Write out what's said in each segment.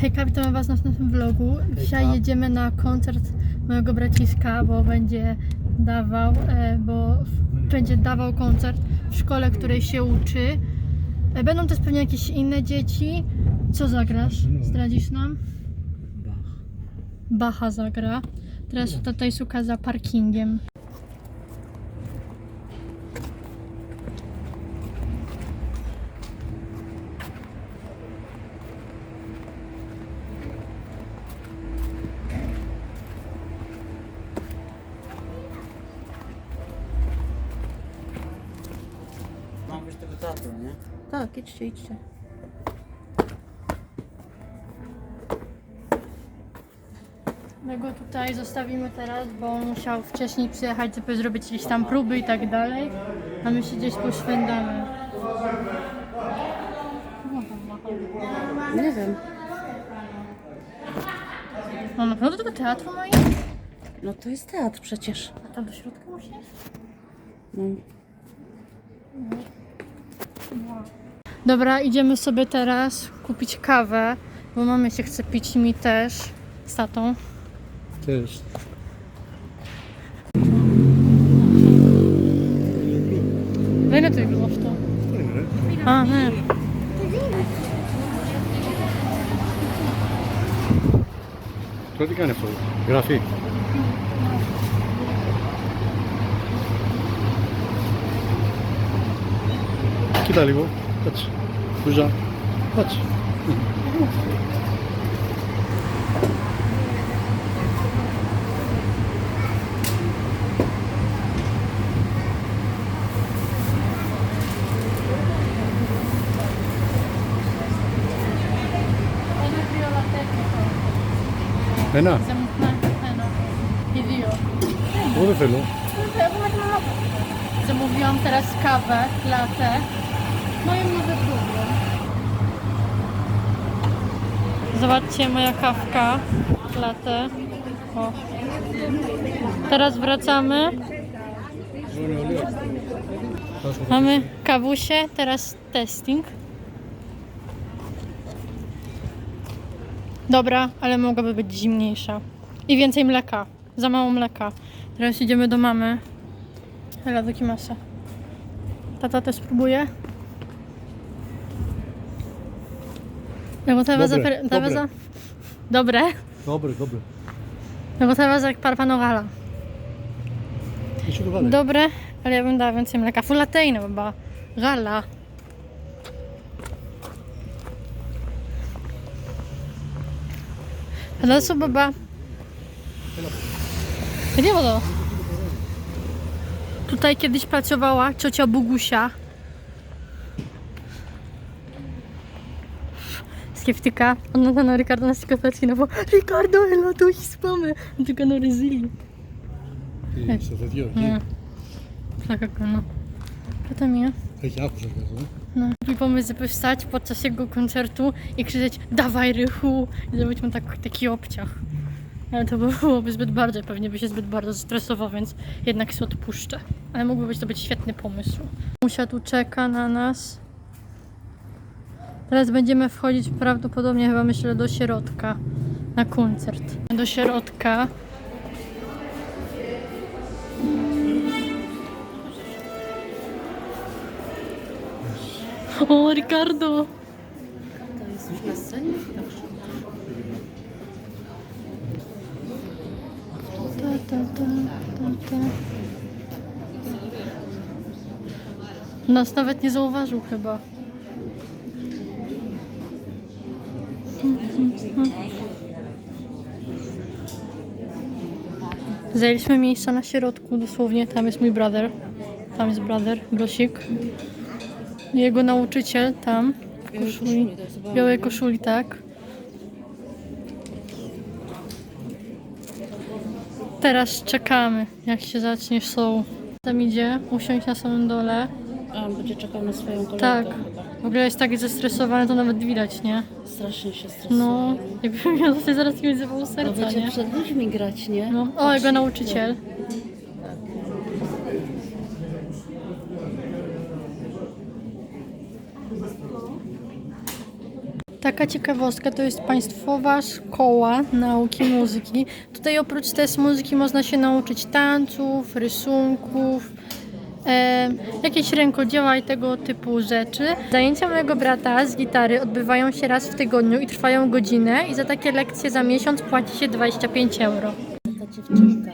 Hejka, witamy Was na następnym vlogu. Dzisiaj Hejka. jedziemy na koncert mojego braciszka, bo będzie dawał, e, bo w- będzie dawał koncert w szkole, której się uczy. E, Będą też pewnie jakieś inne dzieci. Co zagrasz? Zdradzisz nam? Bach. Bacha zagra. Teraz tutaj szuka za parkingiem. Idźcie, idźcie. My go tutaj zostawimy teraz, bo on musiał wcześniej przyjechać, żeby zrobić jakieś tam próby i tak dalej. A my się gdzieś poszwędamy. Nie wiem. No naprawdę tego teatru ma iść? No to jest teatr przecież. A tam do środka musi iść? No. Dobra, idziemy sobie teraz kupić kawę, bo mamy się chce pić mi też z tatą. Też. Za ile to było w to? A, nie. Quanti cane sono? Grafi. Chi dali Chodź. Burza. Chodź. Fena. Gidiyor. Burada fena. Zamówiłam teraz kawę, latę. Moją nowe próby. Zobaczcie, moja kawka, latę. O. Teraz wracamy. Mamy kawusie, teraz testing. Dobra, ale mogłaby być zimniejsza. I więcej mleka. Za mało mleka. Teraz idziemy do mamy. Hela do Kimasa. Tata też spróbuje. Nebo to Dobre, za... per- dobre. za... Dobre. Dobre, dobre. Za parpanogala. Dici dove vale? Dobre, ale ja bym dała więcej mleka. Full latte chyba. Gala. Ale co baba? Gdzie to? Tutaj kiedyś pracowała ciocia Bogusia. Skeptyka. Ona na Ricardo na sklepecie, no bo Ricardo è la tua hispame. Tylko no resili. Sì, state Dio. Nie. Tak jak no. Potem ja. Chiaro questa cosa, no? No. I pomysł, żeby wstać podczas jego koncertu i krzyczeć dawaj rychu i zrobić mu tak, taki obciach. Ale to by byłoby zbyt bardzo, pewnie by się zbyt bardzo zestresował, więc jednak się odpuszczę. Ale mógłby być to być świetny pomysł. Musia tu czeka na nas. Teraz będziemy wchodzić prawdopodobnie chyba myślę do środka na koncert. Do środka. O, Ricardo! To ta, ta, ta, ta. Nas nawet nie zauważył chyba. Zajęliśmy miejsca na środku, dosłownie. Tam jest mój brother. Tam jest brother, Grosik. Jego nauczyciel tam. W koszuli. Białej koszuli, tak. Teraz czekamy, jak się zacznie show. Tam idzie, usiąść na samym dole. A będzie czekał na swoją kolegę. Tak. chyba. W ogóle jest tak zestresowany, to nawet widać, nie? Strasznie się stresuje. No, jakby miał tutaj zaraz mi zawał serca, będzie nie? przed ludźmi grać, nie? No. O, jego nauczyciel. Tak taka ciekawostka, to jest Państwowa Szkoła Nauki Muzyki. Tutaj oprócz też muzyki można się nauczyć tanców, rysunków, e, jakieś rękodzieła i tego typu rzeczy. Zajęcia mojego brata z gitary odbywają się raz w tygodniu i trwają godzinę i za takie lekcje za miesiąc płaci się 25 euro. Ta dziewczynka.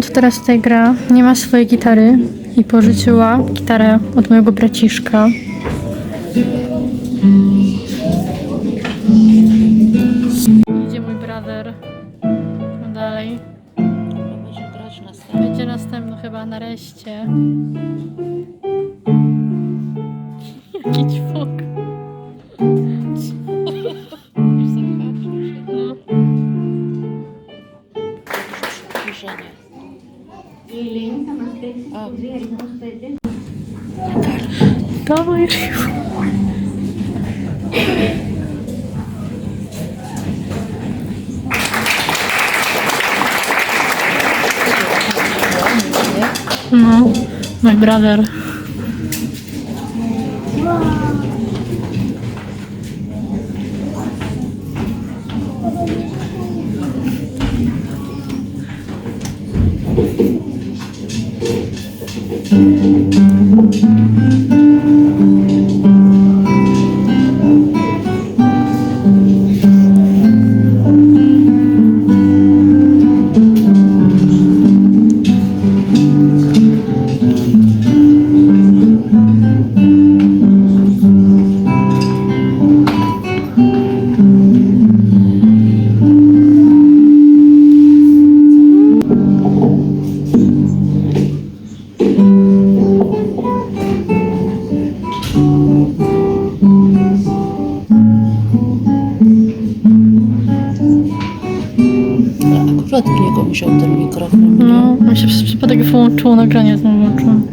Dziewczyna, teraz tutaj gra, nie ma swojej gitary i pożyczyła gitarę od mojego braciszka. Idzie mój brother. No dalej. Będzie grać na scenie. Będzie następny chyba nareszcie. Brother. Niego musiał ten mikrofon. No, mi się przez przypadek wyłączyło nagranie, znowu włączyłam.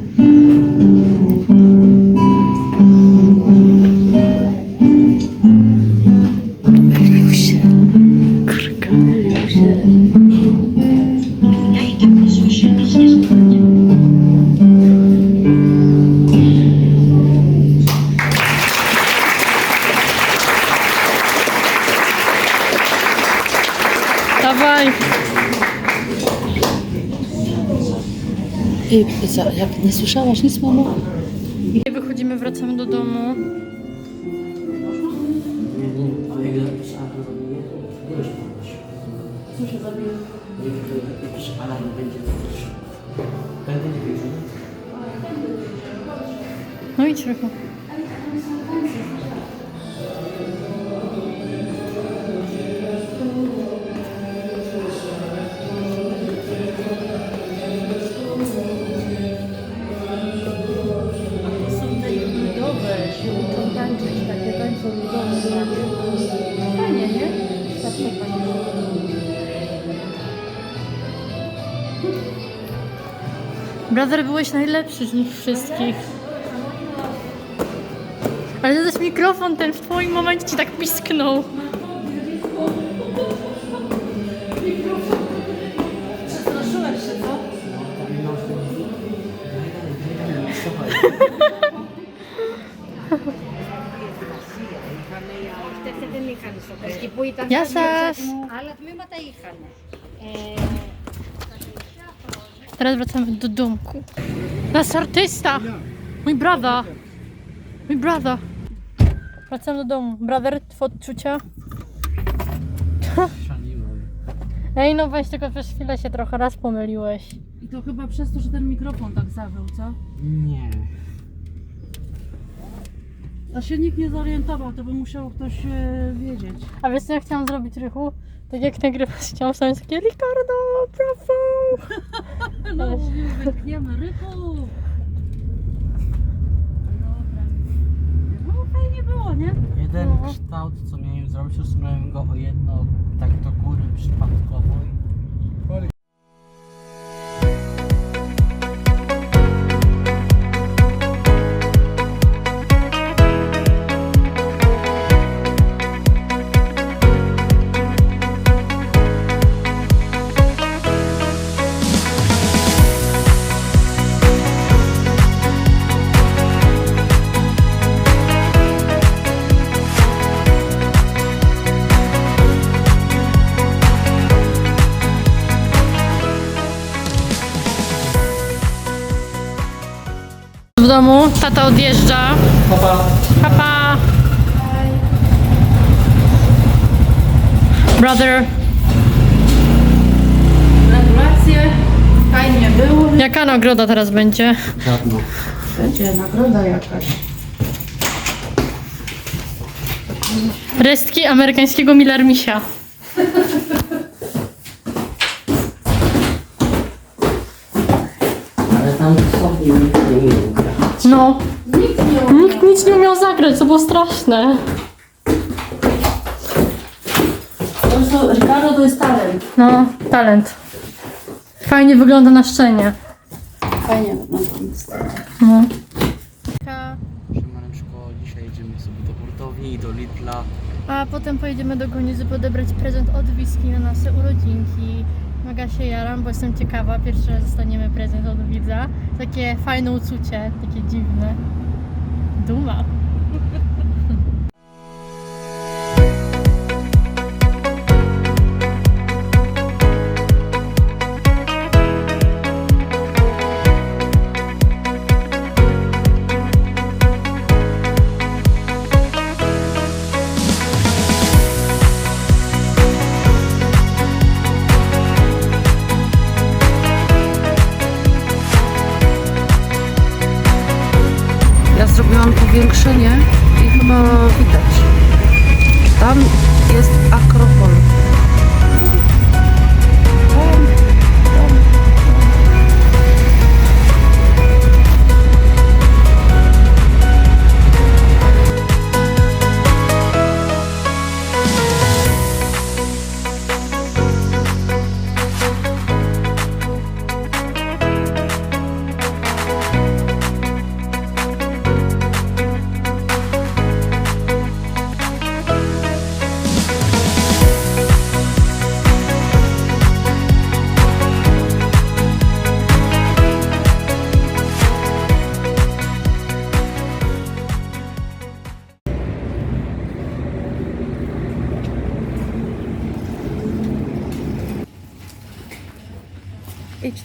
Za, jak nie słyszałaś nic, mamo? I wychodzimy, wracamy do domu. A jak zabiję, Byłeś najlepszy z nich wszystkich. Ale to jest mikrofon, ten w twoim momencie ci tak pisknął. Przestraszyłem się, co? Ale my ma jechane. Teraz wracamy do domku. Nasz artysta! Mój brother! Mój brother! Wracam do domu. Brother, twoje odczucia? Ej, no weź tylko przez chwilę się trochę raz pomyliłeś. I to chyba przez to, że ten mikrofon tak zawył, co? Nie. A się nikt nie zorientował, to by musiał ktoś e, wiedzieć. A wiesz co ja chciałam zrobić, Rychu? Tak jak nagrywasz, chciałam sobie takie Ricardo, brawo! No, wytchniemy ryku. Dobra. No fajnie było, było, nie? Jeden No. kształt, co miałem zrobić, usunąłem go o jedno tak do góry przypadkowo. i- odjeżdża. Papa. Brother, Gratulacje. Fajnie było. jaka nagroda teraz będzie? Żadno. Będzie nagroda jakaś. Restki amerykańskiego Millermisia. Ale tam dosłownie nikt nie umiał grać. No. Nikt nic nie umiał zagrać, to było straszne. Po prostu Ricardo to jest talent. No, talent. Fajnie wygląda na szczenie. Fajnie wygląda. No. Siemaneczko, dzisiaj jedziemy sobie do hurtowni i do Lidla. A potem pojedziemy do Gonizy podebrać prezent od Wiski na nasze urodzinki. Mega się jaram, bo jestem ciekawa. Pierwszy raz dostaniemy prezent od widza. Takie fajne uczucie, takie dziwne. Duma.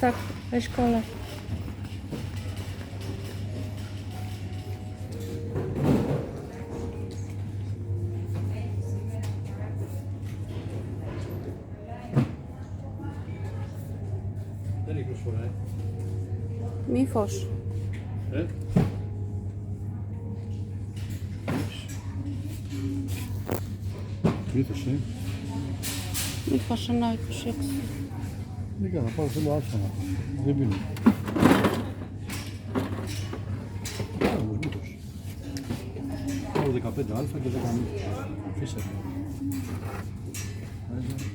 Tak, weź kole. Mi fosz. Grüß dich. Mi fosz na jakiś Bir kere parasını al sana. Ne bileyim. Oradaki kapı da alfa gezegenli. Fişer. Hadi.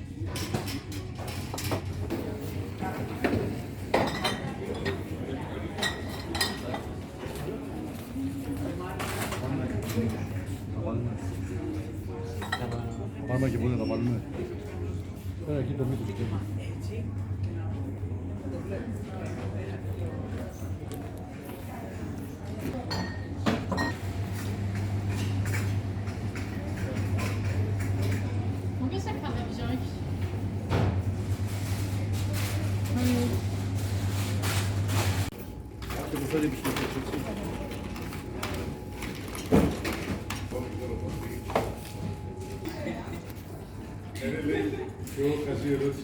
Yol kazıyoruz.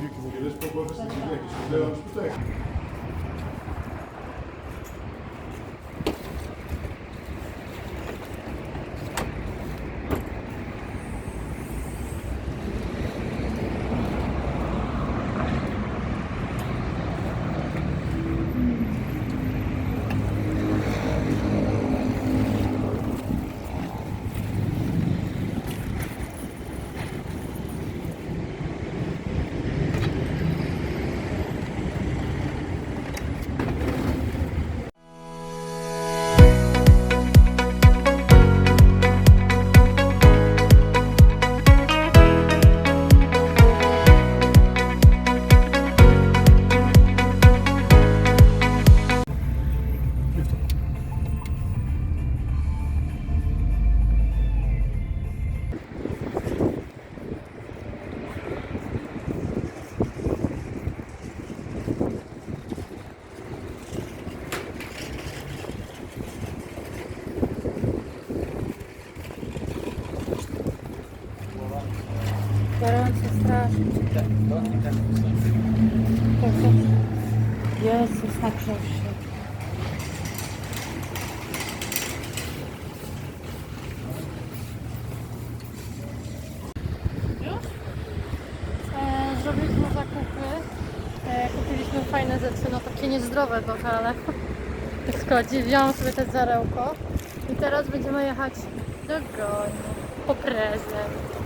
Büyük müdürüz, kapalı sınıfı, sınıfı, sınıfı, sınıfı, sınıfı, sınıfı, sınıfı, sınıfı, sınıfı, Jezus, nagrzał się. E, zrobiliśmy zakupy. E, kupiliśmy fajne rzeczy, no takie niezdrowe trochę, ale tak schodzi. Wziąłam sobie te zarełko i teraz będziemy jechać do Goni po prezent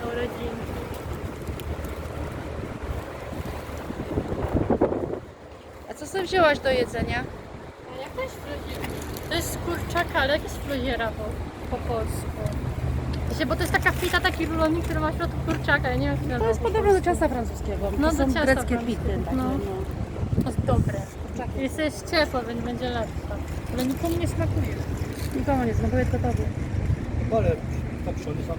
do rodzinki. A co sobie wzięłaś do jedzenia? Jakaś frygiera? To jest z kurczaka, ale jakaś frygiera po, po polsku. Wiecie, Bo to jest taka fita, taki rulonik, który ma w środku kurczaka, ja nie wiem jak To jest po podobne do ciasta francuskiego. No, to do są ciasta greckie francuskiego. pity. Takie, No. no. To jest dobre. Jest, jest ciepło, więc będzie lepsze. Ale nikomu nie smakuje. Nikomu nie smakuje, tylko tobie. Ale tak się oni sam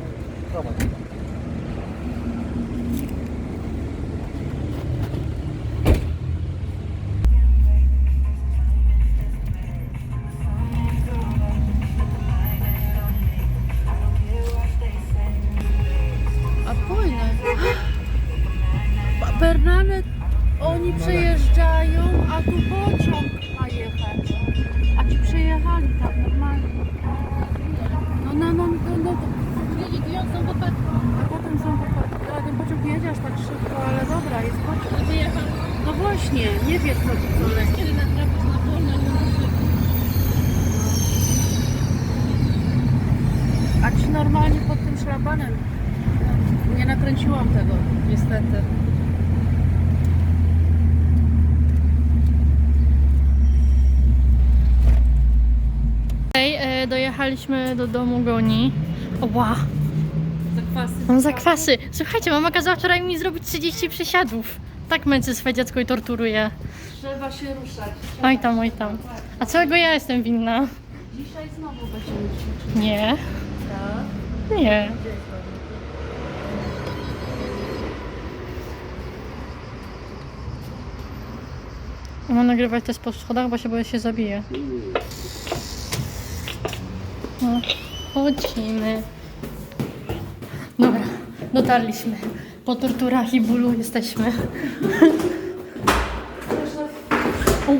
dojechaliśmy do domu Goni. Ła, Zakwasy. mam zakwasy. Słuchajcie, mama kazała wczoraj mi zrobić 30 przysiadów. Tak męczy swoje dziecko i torturuje. Trzeba się ruszać. Oj tam, oj tam. A całego ja jestem winna. Dzisiaj znowu będziemy ćwiczyć. Nie, Tak? nie. Mam nagrywać też po schodach, bo się boję, się zabije. No, chodzimy. Dobra, dotarliśmy. Po torturach i bólu jesteśmy.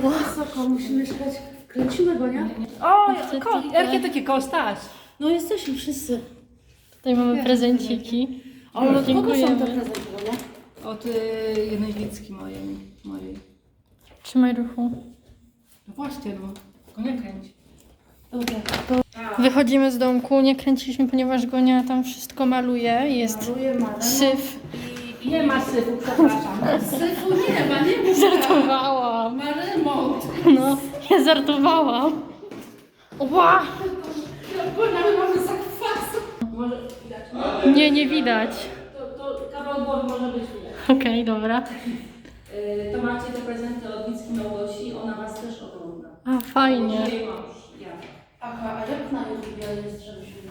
Ła. Wysoko, musimy jechać. Kręcimy go, nie? O, ko- jakie takie kostaś? No jesteśmy wszyscy. Tutaj mamy prezenciki. Ale od kogo są Dziękujemy. te prezenty, nie? Od y, jednej Wicki mojej, mojej. Trzymaj ruchu. No właśnie, no. Tylko nie kręć. Dobra. Wychodzimy z domku, nie kręciliśmy, ponieważ Gonia tam wszystko maluje. Jest Maluję marę. syf. Nie ma syfu, przepraszam. Syfu nie ma, nie ma. Żartowałam. Ma remont. No, ja żartowałam. Ła! Bo nawet mamy zakwasu. Może widać. Nie, nie widać. To, to kawał głowy może być widać. Okej, dobra. Y, to macie te prezenty od Wicki Małgosi, ona was też ogląda. A, fajnie. Jej mąż, ja. Aha, a jak na YouTube jest, żebyśmy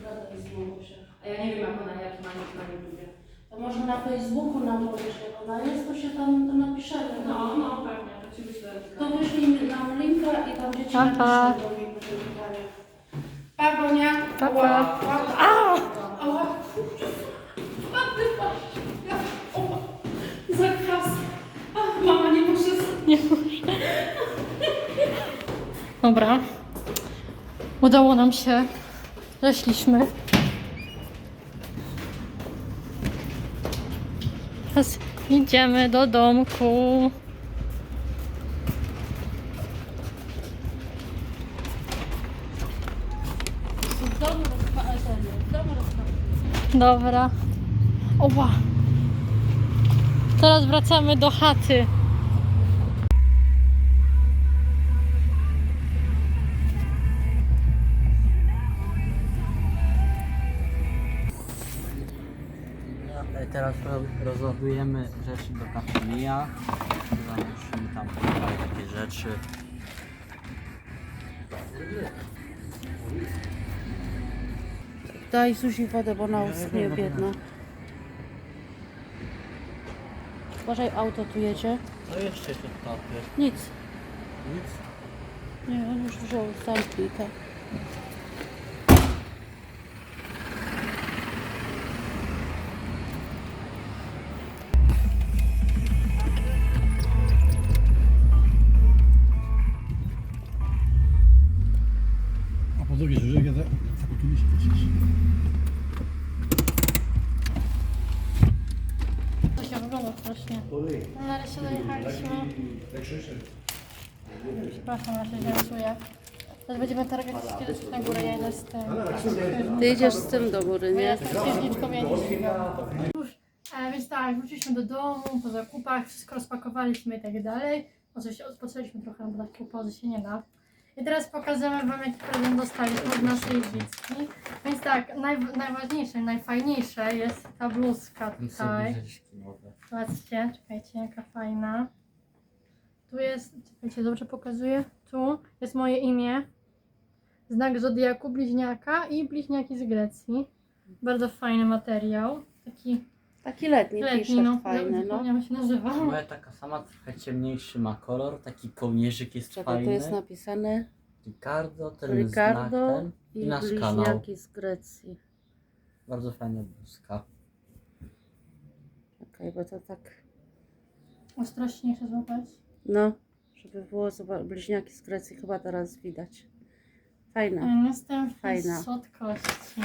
brata z Małgosia? A ja nie wiem, jak ona, jaki ma nick na YouTubie. To może na Facebooku nam powiesz, jak ona jest, to się tam to napiszemy. No, no, pewnie, to ci wyślę. To wyślij nam linka i tam dzieci Pa, pa. napiszą do mnie proszę pytania. Pa, Bonia. Pa, pa. Ała, ała, A! ała. Spadny pas. Ja, ała. Zakwas. A, mama nie może... Nie muszę. Dobra. Udało nam się. Zeszliśmy. Teraz idziemy do domku. Dobra. Oła. Teraz wracamy do chaty. Teraz ro- rozładujemy rzeczy do kafemia. Musimy tam takie rzeczy. Daj Zuzi wodę, bo ona uschnie, biedna. Uważaj, auto tu jedzie. Co jeszcze się topie? Nic. Nic. Nie, on już wziął zamknij tak. Będziemy targać rzeczy na górę, ja idę z tym. Ty idziesz z tym do góry, Bo ja nie? jestem księżniczką, ja nie. Już, e, więc tak, wróciliśmy do domu, po zakupach, wszystko rozpakowaliśmy i tak dalej. Oczywiście odpoczęliśmy trochę, bo takiej pauzy się nie da. I teraz pokażemy Wam, jaki prezent dostaliśmy od naszej Wicki. Więc tak, naj, najważniejsze, najfajniejsze jest ta bluzka tutaj. Zobaczcie, czekajcie, jaka fajna. Tu jest, czekajcie, dobrze pokazuję. Tu jest moje imię. Znak zodiaku bliźniaka i bliźniaki z Grecji. Bardzo fajny materiał. Taki Taki letni, letni, t-shirt no. fajny, no. Zapomniałam, jak się nazywa. Moja taka sama, trochę ciemniejszy ma kolor, taki kołnierzyk jest Czekaj, fajny. tu jest napisane Ricardo, ten Ricardo znak ten i, i nasz kanał. bliźniaki z Grecji. Bardzo fajna bluzka. Okej, bo to tak, Ostrożniejsze złapać. no, żeby było zoba- bliźniaki z Grecji chyba teraz widać. Fajna. Następnie Fajna. słodkości.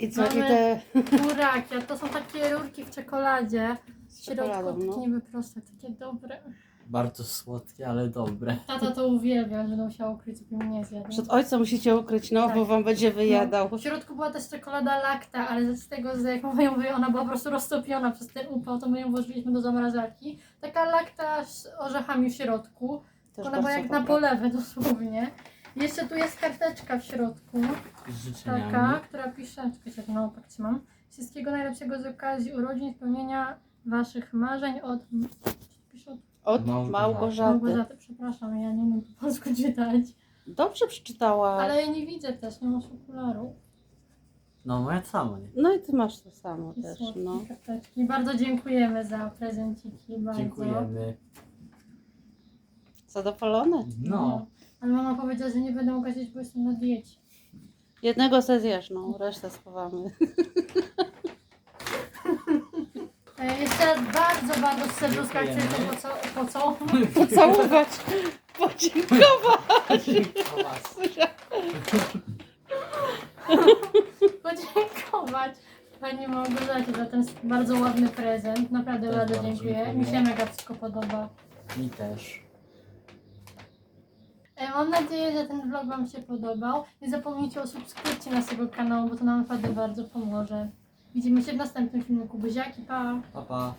I co, i Mamy- te Burakia, to są takie rurki w czekoladzie. W z czekoladą, środku takie no. niby proste, takie dobre. Bardzo słodkie, ale dobre. Tata to uwielbia, że będę musiała ukryć, żeby mnie nie zjadł. Przed ojcem musicie ukryć, no, Tak. bo wam będzie wyjadał. W środku była też czekolada lacta, ale z tego, że jak ją ona była po prostu roztopiona przez ten upał, to my ją włożyliśmy do zamrażarki. Taka lacta z orzechami w środku. Też ona była bardzo jak na dobra. polewę dosłownie. Jeszcze tu jest karteczka w środku, Z życzeniami. taka, która pisze, czekajcie, to na opak trzymam. Wszystkiego najlepszego z okazji urodzin, spełnienia waszych marzeń od... Pisze od Od Małgorzaty. Małgorzaty. Małgorzaty, przepraszam, ja nie umiem po polsku czytać. Dobrze przeczytałaś. Ale ja nie widzę też, nie masz okularów. No moja sama, nie? No i ty masz to samo I też, słodkie no. karteczki. Bardzo dziękujemy za prezenciki. Bardzo. Dziękujemy. Zadowolony? No. Ale mama powiedziała, że nie będę mogła zjeść, bo jestem na diecie. Jednego se zjesz, no, resztę schowamy. E, jeszcze raz bardzo, bardzo serduszka chcę to po co, po co? Pocałować, podziękować. podziękować Pani Małgorzacie za ten bardzo ładny prezent. Naprawdę Też bardzo bardzo dziękuję. dziękuję. Mi się mega wszystko podoba. Mi też. E, Mam nadzieję, że ten vlog Wam się podobał. Nie zapomnijcie o subskrypcji naszego kanału, bo to nam naprawdę bardzo pomoże. Widzimy się w następnym filmiku. Buziaki, pa! Pa, pa.